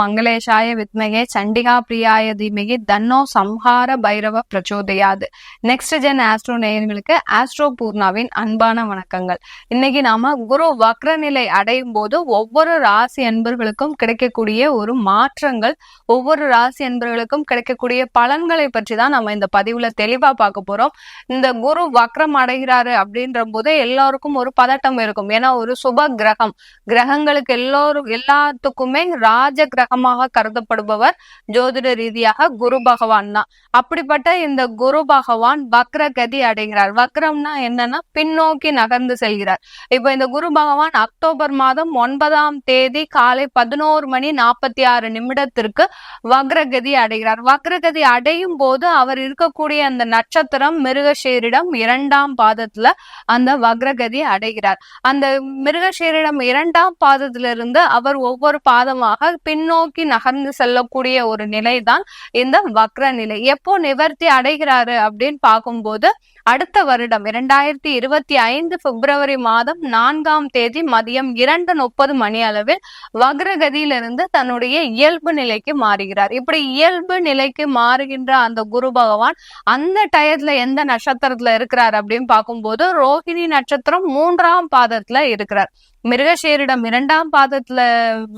மங்களேஷாய வித்மகே சண்டிகா பிரியாய தீமகி தன்னோ சம்ஹார பைரவ பிரச்சோதயாது. நெக்ஸ்ட் ஜென் ஆஸ்ட்ரோ நேயர்களுக்கு ஆஸ்ட்ரோ பூர்ணாவின் அன்பான வணக்கங்கள். இன்னைக்கு நாம குரு வக்ரநிலை அடையும் போது ஒவ்வொரு ராசி அன்பர்களுக்கும் கிடைக்கக்கூடிய ஒரு மாற்றங்கள் ஒவ்வொரு ராசி அன்பர்களுக்கும் கிடைக்கக்கூடிய பலன்களை பற்றி தான் நம்ம இந்த பதிவுல தெளிவா பார்க்க போறோம். இந்த குரு வக்ரம் அடைகிறாரு அப்படின்ற போது எல்லாருக்கும் ஒரு பதட்டம் இருக்கும். ஏன்னா ஒரு சுப கிரகம். கிரகங்களுக்கு எல்லோரும் எல்லாத்துக்குமே ராஜ கிரக கிரகமாக கருதப்படுபவர் ஜோதிட ரீதியாக குரு பகவான் தான். அப்படிப்பட்ட இந்த குரு பகவான் வக்ர கதி அடைகிறார். வக்ரம்னா என்னன்னா பின்னோக்கி நகர்ந்து செல்கிறார். இப்ப இந்த குரு பகவான் அக்டோபர் மாதம் ஒன்பதாம் தேதி காலை பதினோரு மணி நாற்பத்தி ஆறு நிமிடத்திற்கு வக்ரகதி அடைகிறார். வக்ரகதி அடையும் போது அவர் இருக்கக்கூடிய அந்த நட்சத்திரம் மிருகஷீரிடம் இரண்டாம் பாதத்துல அந்த வக்ரகதி அடைகிறார். அந்த மிருகஷீரிடம் இரண்டாம் பாதத்திலிருந்து அவர் ஒவ்வொரு பாதமாக பின்னோக்கி நகர்ந்து செல்லக்கூடிய ஒரு நிலைதான் இந்த வக்ர நிலை எப்போ நிவர்த்தி அடைகிறாரு அப்படின்னு பார்க்கும்போது அடுத்த வருடம் இரண்டாயிரத்தி இருபத்தி ஐந்து பிப்ரவரி மாதம் நான்காம் தேதி மதியம் இரண்டு முப்பது மணி அளவில் வக்ரகதியிலிருந்து தன்னுடைய இயல்பு நிலைக்கு மாறுகிறார். இப்படி இயல்பு நிலைக்கு மாறுகின்ற அந்த குரு பகவான் அந்த டயத்துல எந்த நட்சத்திரத்துல இருக்கிறார் அப்படின்னு பார்க்கும்போது ரோஹிணி நட்சத்திரம் மூன்றாம் பாதத்துல இருக்கிறார். மிருகஷீரிடம் இரண்டாம் பாதத்துல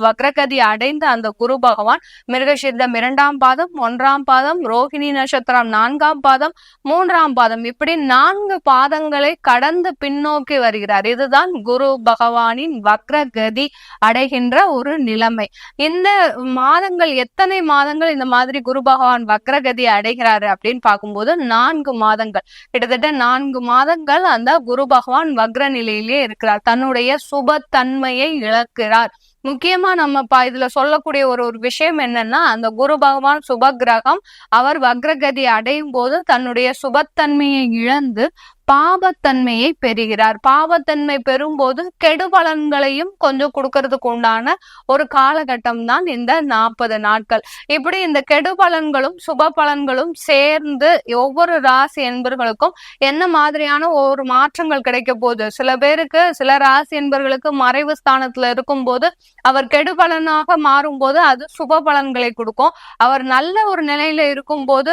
வக்ரகதி அடைந்த அந்த குரு பகவான் மிருகஷீரிடம் இரண்டாம் பாதம் ஒன்றாம் பாதம் ரோஹிணி நட்சத்திரம் நான்காம் பாதம் மூன்றாம் பாதம். இப்படி நான்கு பாதங்களை கடந்து பின்னோக்கி வருகிறார். இதுதான் குரு பகவானின் வக்ரகதி அடைகின்ற ஒரு நிலைமை. இந்த மாதங்கள் எத்தனை மாதங்கள் இந்த மாதிரி குரு பகவான் வக்ரகதி அடைகிறாரு அப்படின்னு பார்க்கும்போது நான்கு மாதங்கள். கிட்டத்தட்ட நான்கு மாதங்கள் அந்த குரு பகவான் வக்ர நிலையிலேயே இருக்கிறார். தன்னுடைய சுப தன்மையை இழக்கிறார். முக்கியமா நம்ம இதுல சொல்லக்கூடிய ஒரு ஒரு விஷயம் என்னன்னா அந்த குரு பகவான் சுப கிரகம் அவர் வக்ரகதி அடையும் போது தன்னுடைய சுபத்தன்மையை இழந்து பாபத்தன்மையை பெறுகிறார். பாபத்தன்மை பெறும்போது கெடு பலன்களையும் கொஞ்சம் கொடுக்கறதுக்கு உண்டான ஒரு காலகட்டம் தான் இந்த நாற்பது நாட்கள். இப்படி இந்த கெடு பலன்களும் சுப பலன்களும் சேர்ந்து ஒவ்வொரு ராசி என்பர்களுக்கும் என்ன மாதிரியான ஒரு மாற்றங்கள் கிடைக்க போகுது? சில பேருக்கு சில ராசி என்பர்களுக்கு மறைவு ஸ்தானத்துல இருக்கும்போது அவர் கெடு பலனாக மாறும்போது அது சுப பலன்களை கொடுக்கும். அவர் நல்ல ஒரு நிலையில இருக்கும் போது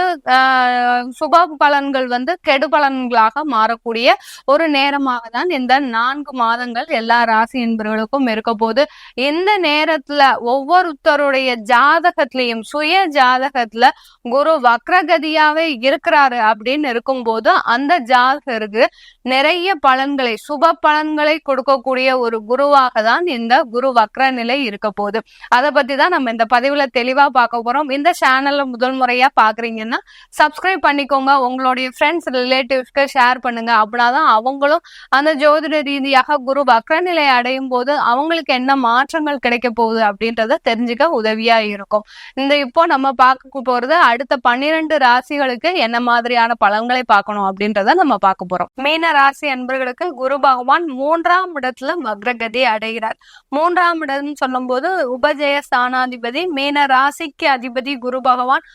சுப பலன்கள் வந்து கெடு பலன்களாக மாறக்கூடிய ஒரு நேரமாக தான் இந்த நான்கு மாதங்கள் எல்லா ராசி என்பவர்களுக்கும் இருக்க போது இந்த நேரத்துல ஒவ்வொருத்தருடைய ஜாதகத்திலையும் சுய ஜாதகத்துல குரு வக்ரகதியாவே இருக்கிறாரு அப்படின்னு இருக்கும்போது அந்த ஜாதகருக்கு நிறைய பலன்களை சுப பலன்களை கொடுக்கக்கூடிய ஒரு குருவாக தான் இந்த குரு வக்ர நிலை இருக்க போகுது. அதை பத்தி தான் நம்ம இந்த பதிவுல தெளிவா பார்க்க போறோம். இந்த சேனல்ல முதல் முறையா பாக்குறீங்கன்னா சப்ஸ்கிரைப் பண்ணிக்கோங்க. உங்களுடைய ஃப்ரெண்ட்ஸ் ரிலேட்டிவ்ஸ்க்கு ஷேர் பண்ணுங்க. அப்படின்னாதான் அவங்களும் அந்த ஜோதிட ரீதியாக குரு வக்ர நிலை அடையும் போது அவங்களுக்கு என்ன மாற்றங்கள் கிடைக்க போகுது அப்படின்றத தெரிஞ்சுக்க உதவியா இருக்கும். இந்த இப்போ நம்ம பார்க்க போறது அடுத்த பன்னிரண்டு ராசிகளுக்கு என்ன மாதிரியான பலன்களை பார்க்கணும் அப்படின்றத நம்ம பார்க்க போறோம். மீன ராசி அன்பர்களுக்கு குரு பகவான் மூன்றாம் இடத்துல வக்ரகதி அடைகிறார். மூன்றாம் இடம் சொல்லும்போது உபஜய ஸ்தானாதிபதி மீன ராசிக்கு அதிபதி குரு பகவான்.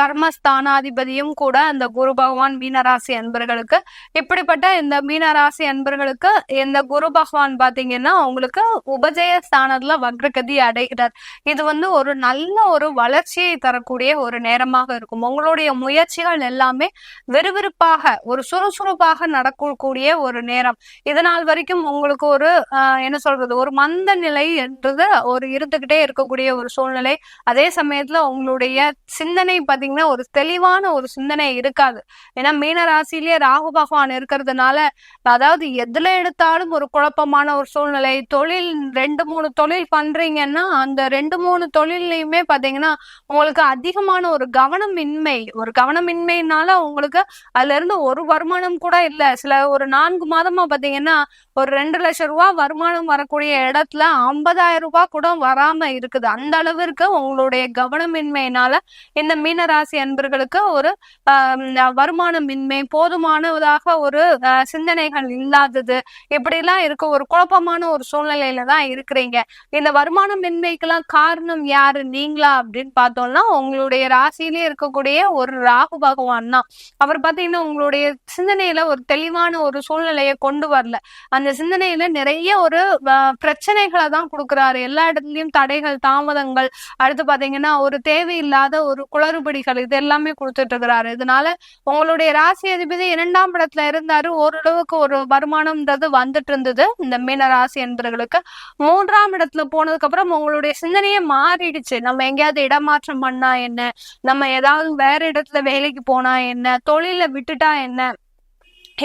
கர்மஸ்தானாதிபதியும் கூட அந்த குரு பகவான் மீனராசி அன்பர்களுக்கு. இப்படிப்பட்ட இந்த மீனராசி அன்பர்களுக்கு இந்த குரு பகவான் பாத்தீங்கன்னா உங்களுக்கு உபஜய ஸ்தானத்துல வக்ரகதி அடைகிறார். இது வந்து ஒரு நல்ல ஒரு வளர்ச்சியை தரக்கூடிய ஒரு நேரமாக இருக்கும். உங்களுடைய முயற்சிகள் எல்லாமே விறுவிறுப்பாக ஒரு சுறுசுறுப்பாக நடக்கக்கூடிய ஒரு நேரம். இதனால் வரைக்கும் உங்களுக்கு ஒரு ஆஹ், என்ன சொல்றது ஒரு மந்த நிலை என்றது ஒரு இருந்துகிட்டே இருக்கக்கூடிய ஒரு சூழ்நிலை. அதே சமயத்துல உங்களுடைய சிந்தனை பாத்தீங்கன்னா ஒரு தெளிவான ஒரு சிந்தனை இருக்காது. ஏன்னா மீன ராசியிலேயே ராகு பகவான் இருக்கிறதுனால அதாவது எதுல எடுத்தாலும் ஒரு குழப்பமான ஒரு சூழ்நிலை. தொழில் ரெண்டு மூணு தொழில் பண்றீங்கன்னா அந்த ரெண்டு மூணு தொழிலையுமே பாத்தீங்கன்னா உங்களுக்கு அதிகமான ஒரு கவனமின்மை ஒரு கவனமின்மைனால உங்களுக்கு அதுல இருந்து ஒரு வருமானம் கூட இல்ல. சில ஒரு நான்கு மாதமா பாத்தீங்கன்னா ஒரு ரெண்டு லட்சம் ரூபாய் வருமானம் வரக்கூடிய இடத்துல ஐம்பதாயிரம் ரூபாய் கூட வராம இருக்குது. அந்த அளவிற்கு உங்களுடைய கவனமின்மையினால இந்த மீன ராசி அன்பர்களுக்கு ஒரு வருமானமின்மை போதுமானதாக ஒரு சிந்தனைகள் இல்லாதது. இப்படிலாம் இருக்க. ஒரு குழப்பமான ஒரு சூழ்நிலையில தான் இருக்கிறீங்க. இந்த வருமானமின்மைக்கெல்லாம் காரணம் யாரு? நீங்களா? அப்படின்னு பார்த்தோம்னா உங்களுடைய ராசியிலே இருக்கக்கூடிய ஒரு ராகு பகவான் தான். அவர் பார்த்தீங்கன்னா உங்களுடைய சிந்தனையில ஒரு தெளிவான ஒரு சூழ்நிலையை கொண்டு வரல. அந்த சிந்தனையில நிறைய ஒரு பிரச்சனைகளை தான் கொடுக்குறாரு. எல்லா இடத்துலயும் தடைகள் தாமதங்கள். அடுத்து பாத்தீங்கன்னா ஒரு தேவையில்லாத ஒரு குளறுபடி குளறுபடிகள் இது எல்லாமே கொடுத்துட்டு இருக்கிறாரு. இதனால உங்களுடைய ராசி அதிபதி இரண்டாம் இடத்துல இருந்தாரு. ஓரளவுக்கு ஒரு வருமானம்ன்றது வந்துட்டு இருந்தது. இந்த மீன ராசி என்பவர்களுக்கு மூன்றாம் இடத்துல போனதுக்கு அப்புறம் உங்களுடைய சிந்தனையே மாறிடுச்சு. நம்ம எங்கேயாவது இடமாற்றம் பண்ணா என்ன? நம்ம ஏதாவது வேற இடத்துல வேலைக்கு போனா என்ன? தொழில விட்டுட்டா என்ன?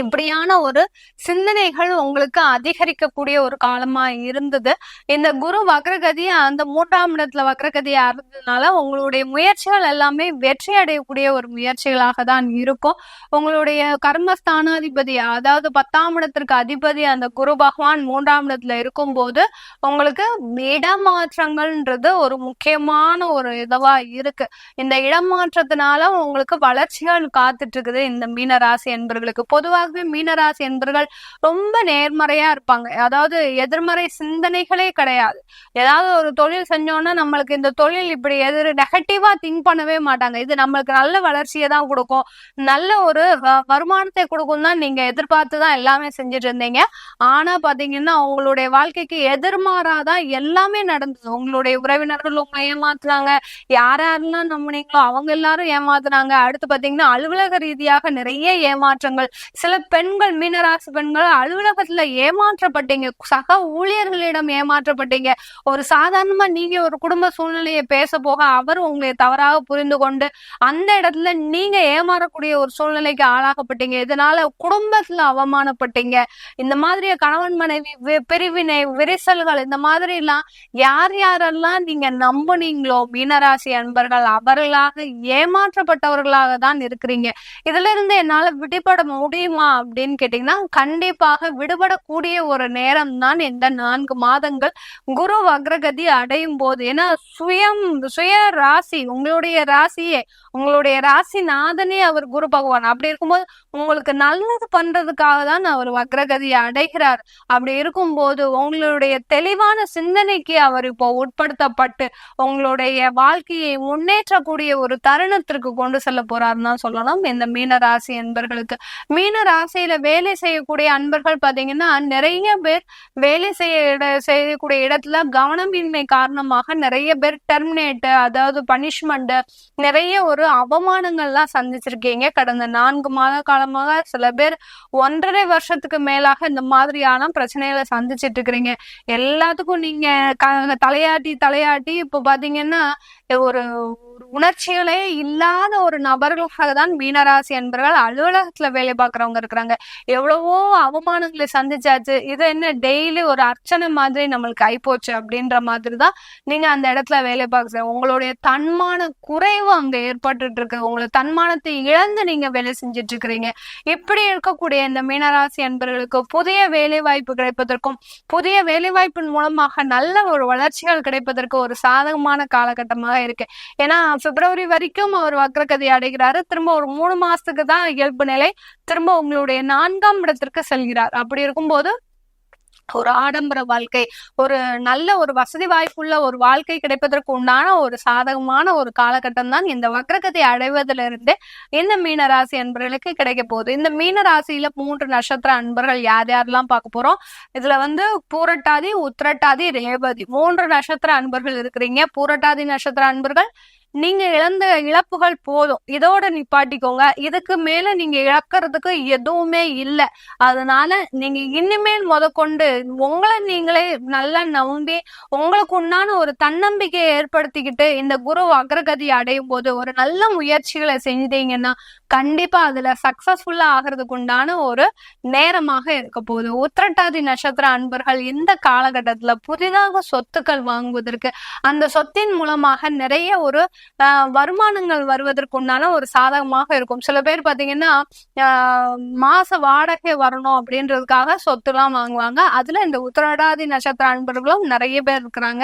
இப்படியான ஒரு சிந்தனைகள் உங்களுக்கு அதிகரிக்கக்கூடிய ஒரு காலமா இருந்தது. இந்த குரு வக்ரகதி அந்த மூன்றாம் இடத்துல வக்ரகதியா இருந்ததுனால உங்களுடைய முயற்சிகள் எல்லாமே வெற்றி அடையக்கூடிய ஒரு முயற்சிகளாக தான் இருக்கும். உங்களுடைய கர்மஸ்தானாதிபதி அதாவது பத்தாம் இடத்திற்கு அதிபதி அந்த குரு பகவான் மூன்றாம் இடத்துல இருக்கும்போது உங்களுக்கு இடமாற்றங்கள்ன்றது ஒரு முக்கியமான ஒரு இதுவா இருக்கு. இந்த இடமாற்றத்தினால உங்களுக்கு வளர்ச்சிகள் காத்துட்டு இருக்குது. இந்த மீனராசி என்பவர்களுக்கு பொதுவாக பொதுவாகவே மீனராசி என்பவர்கள் ரொம்ப நேர்மறையா இருப்பாங்க. அதாவது எதிர்மறை சிந்தனைகளே கிடையாது. ஏதாவது ஒரு தொழில் செஞ்சோம்னா நம்மளுக்கு இந்த தொழில் இப்படி எதிர் நெகட்டிவா திங்க் பண்ணவே மாட்டாங்க. இது நம்மளுக்கு நல்ல வளர்ச்சியை தான் கொடுக்கும். நல்ல ஒரு வருமானத்தை கொடுக்கும் தான் நீங்க எதிர்பார்த்து தான் எல்லாமே செஞ்சுட்டு இருந்தீங்க. ஆனா பாத்தீங்கன்னா உங்களுடைய வாழ்க்கைக்கு எதிர்மாறாதான் எல்லாமே நடந்தது. உங்களுடைய உறவினர்கள் உங்களை ஏமாத்துறாங்க யார் யாரெல்லாம் நம்பினீங்களோ அவங்க எல்லாரும் ஏமாத்துறாங்க அடுத்து பாத்தீங்கன்னா அலுவலக ரீதியாக நிறைய ஏமாற்றங்கள் சில பெண்கள் மீனராசி பெண்கள் அலுவலகத்துல ஏமாற்றப்பட்டீங்க. சக ஊழியர்களிடம் ஏமாற்றப்பட்டீங்க. ஒரு சாதாரணமா நீங்க ஒரு குடும்ப சூழ்நிலையை பேச போக அவர் உங்களை தவறாக புரிந்து கொண்டு அந்த இடத்துல நீங்க ஏமாறக்கூடிய ஒரு சூழ்நிலைக்கு ஆளாகப்பட்டீங்க இதனால குடும்பத்துல அவமானப்பட்டீங்க. இந்த மாதிரி கணவன் மனைவி வி- பிரிவினை விரிசல்கள் இந்த மாதிரி எல்லாம் யார் யாரெல்லாம் நீங்க நம்புனீங்களோ மீனராசி அன்பர்கள் அவர்களாக ஏமாற்றப்பட்டவர்களாக தான் இருக்கிறீங்க. இதுல இருந்து என்னால விடுபட முடியும்? அப்படின்னு கேட்டீங்கன்னா கண்டிப்பாக விடுபடக்கூடிய ஒரு நேரம் தான் இந்த நான்கு மாதங்கள். குரு வக்ரகதி அடையும் போது ஏன்னா சுயம் சுய ராசி உங்களுடைய ராசியே உங்களுடைய ராசி நாதனே அவர் குரு பகவான். அப்படி இருக்கும்போது உங்களுக்கு நல்லது பண்றதுக்காக தான் அவர் வக்ரகதி அடைகிறார். அப்படி இருக்கும்போது உங்களுடைய தெளிவான சிந்தனைக்கு அவர் இப்போ உட்படுத்தப்பட்டு உங்களுடைய வாழ்க்கையை முன்னேற்றக்கூடிய ஒரு தருணத்திற்கு கொண்டு செல்ல போறாருன்னு தான் சொல்லலாம். இந்த மீன ராசி என்பர்களுக்கு மீன ராசியில வேலை செய்யக்கூடிய அன்பர்கள் பாத்தீங்கன்னா நிறைய பேர் வேலை செய்ய இட- செய்யக்கூடிய இடத்துல கவனமின்மை காரணமாக நிறைய பேர் டெர்மினேட் அதாவது பனிஷ்மெண்ட் நிறைய ஒரு அவமானங்கள்லாம் சந்திச்சிருக்கீங்க. கடந்த நான்கு மாத காலமாக சில பேர் ஒன்றரை வருஷத்துக்கு மேலாக இந்த மாதிரியான பிரச்சனைகளை சந்திச்சிட்டு இருக்கிறீங்க. எல்லாத்துக்கும் நீங்க க- தலையாட்டி தலையாட்டி இப்போ பாத்தீங்கன்னா ஒரு ஒரு உணர்ச்சிகளே இல்லாத ஒரு நபர்களாக தான் மீனராசி என்பவர்கள் அலுவலகத்துல வேலை பார்க்கறவங்க இருக்கிறாங்க. எவ்வளவோ அவமானங்களை சந்திச்சாச்சு. இது என்ன டெய்லி ஒரு அர்ச்சனை மாதிரி நம்மளுக்கு ஆயிப்போச்சு அப்படின்ற மாதிரி தான் நீங்க அந்த இடத்துல வேலை பார்க்குறீங்க உங்களுடைய தன்மான குறைவு அங்க ஏற்பட்டு இருக்கு. உங்களை தன்மானத்தை இழந்து நீங்க வேலை செஞ்சுட்டு இருக்கிறீங்க. இப்படி இருக்கக்கூடிய இந்த மீனராசி என்பவர்களுக்கு புதிய வேலை வாய்ப்பு கிடைப்பதற்கும் புதிய வேலை வாய்ப்பின் மூலமாக நல்ல ஒரு வளர்ச்சிகள் கிடைப்பதற்கு ஒரு சாதகமான காலகட்டமாக இருக்கு. ஏன்னா பிப்ரவரி வரைக்கும் அவர் வக்ரகதி அடைகிறாரு. திரும்ப ஒரு மூணு மாசத்துக்கு தான் இயல்பு நிலை. திரும்ப உங்களுடைய நான்காம் இடத்திற்கு செல்கிறார். அப்படி இருக்கும்போது ஒரு ஆடம்பர வாழ்க்கை ஒரு நல்ல ஒரு வசதி வாய்ப்புள்ள ஒரு வாழ்க்கை கிடைப்பதற்கு உண்டான ஒரு சாதகமான ஒரு காலகட்டம் தான் இந்த வக்ரகதி அடைவதிலிருந்து இந்த மீன ராசி அன்பர்களுக்கு கிடைக்க போகுது. இந்த மீன ராசியில மூன்று நட்சத்திர அன்பர்கள் யார் யாரெல்லாம் பார்க்க போறோம்? இதுல வந்து பூரட்டாதி உத்திரட்டாதி ரேவதி. மூன்று நட்சத்திர அன்பர்கள் இருக்கிறீங்க. பூரட்டாதி நட்சத்திர அன்பர்கள் நீங்க இழந்த இழப்புகள் போதும். இதோட நிப்பாட்டிக்கோங்க. இதுக்கு மேல நீங்க இழக்கிறதுக்கு எதுவுமே இல்லை. அதனால நீங்க இனிமேல் முதற்கொண்டு உங்களை நீங்களே நல்லா நம்பி உங்களுக்கு உண்டான ஒரு தன்னம்பிக்கையை ஏற்படுத்திக்கிட்டு இந்த குரு அக்ரகதி அடையும் போது ஒரு நல்ல முயற்சிகளை செஞ்சீங்கன்னா கண்டிப்பா அதுல சக்சஸ்ஃபுல்லா ஆகிறதுக்கு உண்டான ஒரு நேரமாக இருக்க போகுது. உத்திரட்டாதி நட்சத்திர அன்பர்கள் இந்த காலகட்டத்துல புதிதாக சொத்துக்கள் வாங்குவதற்கு அந்த சொத்தின் மூலமாக நிறைய ஒரு வருமானங்கள் வருவதற்குண்டான ஒரு சாதகமாக இருக்கும். சில பேர் பாத்தீங்கன்னா ஆஹ் மாச வாடகை வரணும் அப்படின்றதுக்காக சொத்து எல்லாம் வாங்குவாங்க. அதுல இந்த உத்திரடாதி நட்சத்திர அன்பர்களும் நிறைய பேர் இருக்கிறாங்க.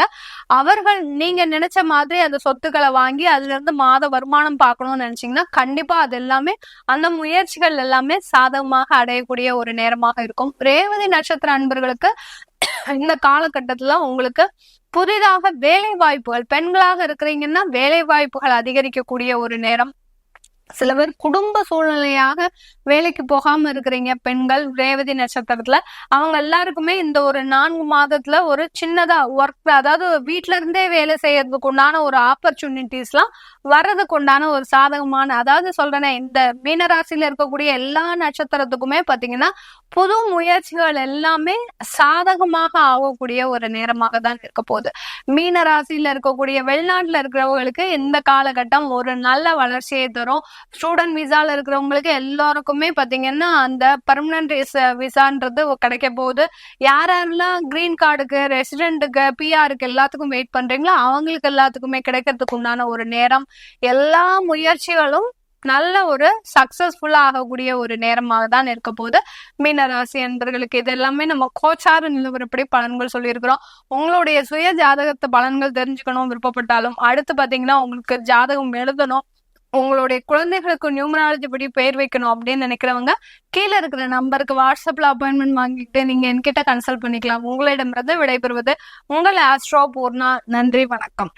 அவர்கள் நீங்க நினைச்ச மாதிரி அந்த சொத்துக்களை வாங்கி அதுல இருந்து மாத வருமானம் பார்க்கணும்னு நினைச்சீங்கன்னா கண்டிப்பா அது எல்லாமே அந்த முயற்சிகள் எல்லாமே சாதகமாக அடையக்கூடிய ஒரு நேரமாக இருக்கும். ரேவதி நட்சத்திர அன்பர்களுக்கு இந்த காலகட்டத்துல உங்களுக்கு புதிதாக வேலை வாய்ப்புகள் பெண்களாக இருக்கிறீங்கன்னா வேலை வாய்ப்புகள் அதிகரிக்கக்கூடிய ஒரு நேரம். சில பேர் குடும்ப சூழ்நிலையாக வேலைக்கு போகாம இருக்கிறீங்க பெண்கள் ரேவதி நட்சத்திரத்துல அவங்க எல்லாருக்குமே இந்த ஒரு நான்கு மாதத்துல ஒரு சின்னதா ஒர்க் அதாவது வீட்டுல இருந்தே வேலை செய்யறதுக்கு உண்டான ஒரு ஆப்பர்ச்சுனிட்டிஸ் எல்லாம் வர்றதுக்கு உண்டான ஒரு சாதகமான அதாவது சொல்றேன்னா இந்த மீனராசியில இருக்கக்கூடிய எல்லா நட்சத்திரத்துக்குமே பாத்தீங்கன்னா புது முயற்சிகள் எல்லாமே சாதகமாக ஆகக்கூடிய ஒரு நேரமாக தான் இருக்க போகுது. மீன ராசியில இருக்கக்கூடிய வெளிநாட்டுல இருக்கிறவங்களுக்கு இந்த காலகட்டம் ஒரு நல்ல வளர்ச்சியை தரும். ஸ்டூடெண்ட் விசால இருக்கிறவங்களுக்கு எல்லாருக்குமே பாத்தீங்கன்னா அந்த பர்மனன்ட் விசான்றது கிடைக்க போகுது. யார் யாரெல்லாம் கிரீன் கார்டுக்கு ரெசிடென்ட்டுக்கு பிஆருக்கு எல்லாத்துக்கும் வெயிட் பண்றீங்களோ அவங்களுக்கு எல்லாத்துக்குமே கிடைக்கிறதுக்கு உண்டான ஒரு நேரம். எல்லா முயற்சிகளும் நல்ல ஒரு சக்சஸ்ஃபுல்லா ஆகக்கூடிய ஒரு நேரமாக தான் இருக்க போது மீனராசி என்பர்களுக்கு இது எல்லாமே நம்ம கோச்சார நிலவரப்படி பலன்கள் சொல்லியிருக்கிறோம். உங்களுடைய சுய ஜாதகத்தை பலன்கள் தெரிஞ்சுக்கணும் விருப்பப்பட்டாலும் அடுத்து பாத்தீங்கன்னா உங்களுக்கு ஜாதகம் எழுதணும். உங்களுடைய குழந்தைகளுக்கு நியூமராலஜி படி பெயர் வைக்கணும் அப்படின்னு நினைக்கிறவங்க கீழே இருக்கிற நம்பருக்கு வாட்ஸ்அப்ல அப்பாயின்மெண்ட் வாங்கிட்டு நீங்க என்கிட்ட கன்சல்ட் பண்ணிக்கலாம். உங்களிடமிருந்து விடைபெறுவது உங்கள் ஆஸ்ட்ரோ பூர்ணா நன்றி வணக்கம்.